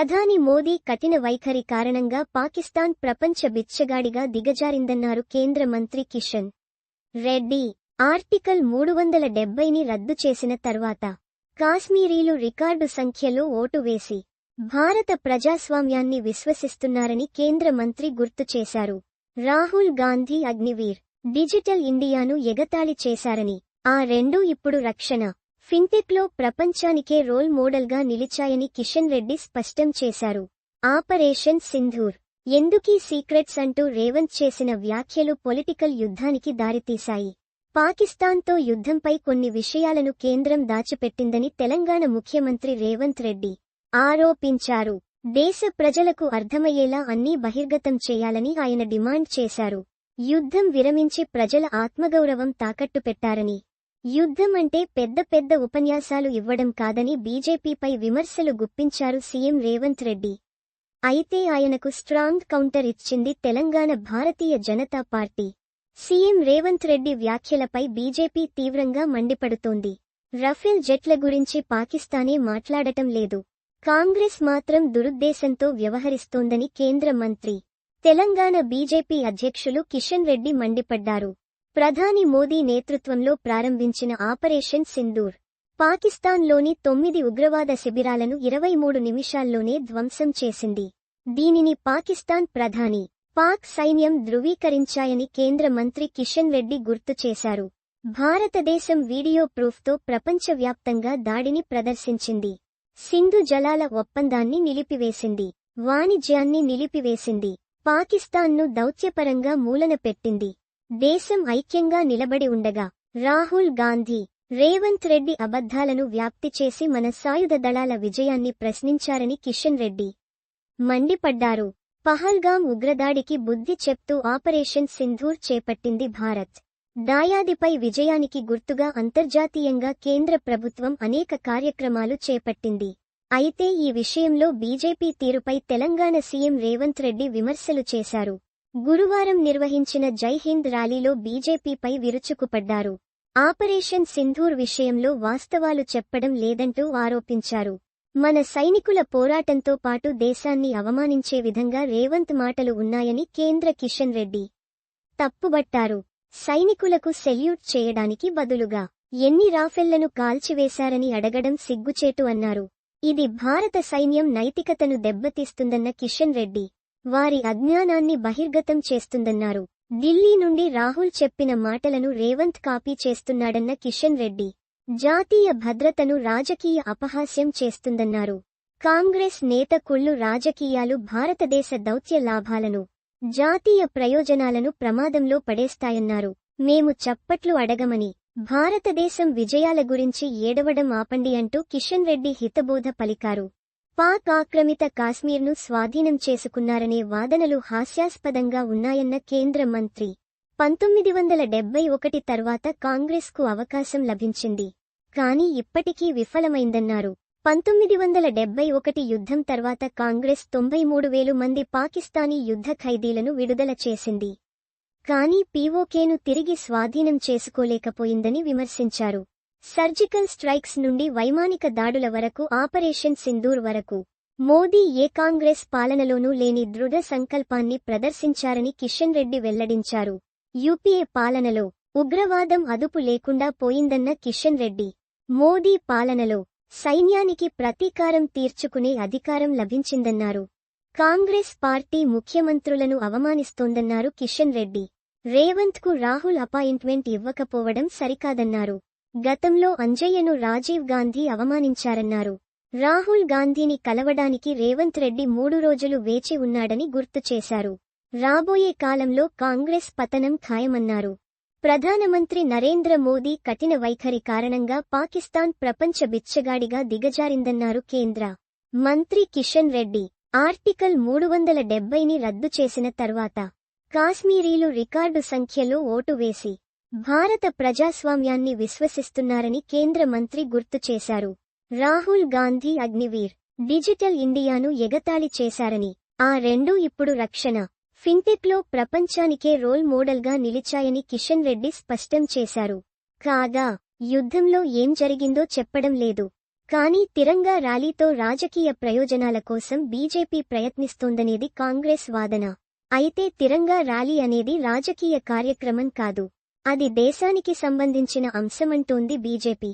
ప్రధాని మోదీ కఠిన వైఖరి కారణంగా పాకిస్తాన్ ప్రపంచ బిచ్చగాడిగా దిగజారిందన్నారు కేంద్ర మంత్రి కిషన్ రెడ్డి. ఆర్టికల్ మూడు వందల డెబ్బైని రద్దు చేసిన తర్వాత కాశ్మీరీలు రికార్డు సంఖ్యలో ఓటు వేసి భారత ప్రజాస్వామ్యాన్ని విశ్వసిస్తున్నారని కేంద్ర మంత్రి గుర్తు చేశారు. రాహుల్ గాంధీ అగ్నివీర్ డిజిటల్ ఇండియాను ఎగతాళి చేశారని ఆ రెండూ ఇప్పుడు రక్షణ. ఫిన్టెక్లో ప్రపంచానికే రోల్ మోడల్గా నిలిచాయని కిషన్ రెడ్డి స్పష్టం చేశారు. ఆపరేషన్ సింధూర్. ఎందుకీ సీక్రెట్స్ అంటూ రేవంత్ చేసిన వ్యాఖ్యలు పొలిటికల్ యుద్ధానికి దారితీశాయి. పాకిస్తాన్తో యుద్ధంపై కొన్ని విషయాలను కేంద్రం దాచిపెట్టిందని తెలంగాణ ముఖ్యమంత్రి రేవంత్ రెడ్డి ఆరోపించారు. దేశ ప్రజలకు అర్థమయ్యేలా అన్నీ బహిర్గతం చేయాలని ఆయన డిమాండ్ చేశారు. యుద్ధం విరమించి ప్రజల ఆత్మగౌరవం తాకట్టు పెట్టారని యుద్ధం అంటే పెద్ద పెద్ద ఉపన్యాసాలు ఇవ్వడం కాదని బీజేపీపై విమర్శలు గుప్పించారు సీఎం రేవంత్ రెడ్డి. అయితే ఆయనకు స్ట్రాంగ్ కౌంటర్ ఇచ్చింది తెలంగాణ భారతీయ జనతా పార్టీ. సీఎం రేవంత్ రెడ్డి వ్యాఖ్యలపై బీజేపీ తీవ్రంగా మండిపడుతోంది. రఫేల్ జెట్ల గురించి పాకిస్తానే మాట్లాడటం లేదు. కాంగ్రెస్ మాత్రం దురుద్దేశంతో వ్యవహరిస్తోందని కేంద్ర మంత్రి. తెలంగాణ బీజేపీ అధ్యక్షులు కిషన్ రెడ్డి మండిపడ్డారు. ప్రధాని మోదీ నేతృత్వంలో ప్రారంభించిన ఆపరేషన్ సింధూర్. పాకిస్తాన్లోని తొమ్మిది ఉగ్రవాద శిబిరాలను ఇరవై మూడు నిమిషాల్లోనే ధ్వంసం చేసింది. దీనిని పాకిస్తాన్ ప్రధాని పాక్ సైన్యం ధృవీకరించాయని కేంద్ర మంత్రి కిషన్ రెడ్డి గుర్తు చేశారు. భారతదేశం వీడియో ప్రూఫ్తో ప్రపంచవ్యాప్తంగా దాడిని ప్రదర్శించింది. సింధు జలాల ఒప్పందాన్ని నిలిపివేసింది. వాణిజ్యాన్ని నిలిపివేసింది. పాకిస్తాన్ను దౌత్యపరంగా మూలన పెట్టింది. దేశం ఐక్యంగా నిలబడి ఉండగా రాహుల్ గాంధీ రేవంత్ రెడ్డి అబద్ధాలను వ్యాప్తి చేసి మన సాయుధ దళాల విజయాన్ని ప్రశ్నించారని కిషన్ రెడ్డి మండిపడ్డారు. పహల్గాం ఉగ్రదాడికి బుద్ధి చెప్తూ ఆపరేషన్ సింధూర్ చేపట్టింది భారత్. దాయాదిపై విజయానికి గుర్తుగా అంతర్జాతీయంగా కేంద్ర ప్రభుత్వం అనేక కార్యక్రమాలు చేపట్టింది. అయితే ఈ విషయంలో బీజేపీ తీరుపై తెలంగాణ సీఎం రేవంత్ రెడ్డి విమర్శలు చేశారు. గురువారం నిర్వహించిన జై హింద్ ర్యాలీలో బీజేపీపై విరుచుకుపడ్డారు. ఆపరేషన్ సింధూర్ విషయంలో వాస్తవాలు చెప్పడం లేదంటూ ఆరోపించారు. మన సైనికుల పోరాటంతో పాటు దేశాన్ని అవమానించే విధంగా రేవంత్ మాటలు ఉన్నాయని కేంద్ర కిషన్ రెడ్డి తప్పుబట్టారు. సైనికులకు సెల్యూట్ చేయడానికి బదులుగా ఎన్ని రాఫెల్లను కాల్చివేశారని అడగడం సిగ్గుచేటు అన్నారు. ఇది భారత సైన్యం నైతికతను దెబ్బతీస్తుందన్న కిషన్ రెడ్డి వారి అజ్ఞానాన్ని బహిర్గతం చేస్తుందన్నారు. ఢిల్లీ నుండి రాహుల్ చెప్పిన మాటలను రేవంత్ కాపీ చేస్తున్నాడన్న కిషన్ రెడ్డి. జాతీయ భద్రతను రాజకీయ అపహాస్యం చేస్తుందన్నారు. కాంగ్రెస్ నేత కుళ్ళు రాజకీయాలు భారతదేశ దౌత్య లాభాలను జాతీయ ప్రయోజనాలను ప్రమాదంలో పడేస్తాయన్నారు. మేము చప్పట్లు అడగమని భారతదేశం విజయాల గురించి ఏడవడం ఆపండి అంటూ కిషన్ రెడ్డి హితబోధ పలికారు. పాక్ ఆక్రమిత కాశ్మీర్ను స్వాధీనం చేసుకున్నారనే వాదనలు హాస్యాస్పదంగా ఉన్నాయన్న కేంద్ర మంత్రి. పంతొమ్మిది వందల డెబ్బై ఒకటి తర్వాత కాంగ్రెస్కు అవకాశం లభించింది. కానీ ఇప్పటికీ విఫలమైందన్నారు. పంతొమ్మిది వందల డెబ్బై ఒకటి యుద్ధం తర్వాత కాంగ్రెస్ తొంభై మూడు వేలు మంది పాకిస్తానీ యుద్ధ ఖైదీలను విడుదల చేసింది. కానీ పీఓకేను తిరిగి స్వాధీనం చేసుకోలేకపోయిందని విమర్శించారు. సర్జికల్ స్ట్రైక్స్ నుండి వైమానిక దాడుల వరకు ఆపరేషన్ సింధూర్ వరకు. మోదీ ఏ కాంగ్రెస్ పాలనలోనూ లేని దృఢ సంకల్పాన్ని ప్రదర్శించారని కిషన్ రెడ్డి వెల్లడించారు. యూపీఏ పాలనలో ఉగ్రవాదం అదుపు లేకుండా పోయిందన్న కిషన్ రెడ్డి. మోదీ పాలనలో సైన్యానికి ప్రతీకారం తీర్చుకునే అధికారం లభించిందన్నారు. కాంగ్రెస్ పార్టీ ముఖ్యమంత్రులను అవమానిస్తోందన్నారు కిషన్ రెడ్డి. రేవంత్కు రాహుల్ అపాయింట్మెంట్ ఇవ్వకపోవడం సరికాదన్నారు. గతంలో అంజయ్యను రాజీవ్ గాంధీ అవమానించారన్నారు. రాహుల్ గాంధీని కలవడానికి రేవంత్ రెడ్డి మూడు రోజులు వేచి ఉన్నాడని గుర్తు చేశారు. రాబోయే కాలంలో కాంగ్రెస్ పతనం ఖాయమన్నారు. ప్రధానమంత్రి నరేంద్ర మోదీ కఠిన వైఖరి కారణంగా పాకిస్తాన్ ప్రపంచ బిచ్చగాడిగా దిగజారిందన్నారు కేంద్ర మంత్రి కిషన్ రెడ్డి. ఆర్టికల్ మూడు వందల డెబ్బైని రద్దు చేసిన తర్వాత కాశ్మీరీలు రికార్డు సంఖ్యలో ఓటు వేసి భారత ప్రజాస్వామ్యాన్ని విశ్వసిస్తున్నారని కేంద్ర మంత్రి గుర్తు చేశారు. రాహుల్ గాంధీ అగ్నివీర్ డిజిటల్ ఇండియాను ఎగతాళి చేశారని ఆ రెండూ ఇప్పుడు రక్షణ. ఫిన్టెక్లో ప్రపంచానికే రోల్ మోడల్గా నిలిచాయని కిషన్ రెడ్డి స్పష్టం చేశారు. కాగా యుద్ధంలో ఏం జరిగిందో చెప్పడం లేదు. కానీ తిరంగా ర్యాలీతో రాజకీయ ప్రయోజనాల కోసం బీజేపీ ప్రయత్నిస్తోందనేది కాంగ్రెస్ వాదన. అయితే తిరంగా ర్యాలీ అనేది రాజకీయ కార్యక్రమం కాదు. అది దేశానికి సంబంధించిన అంశమంటోంది బీజేపీ.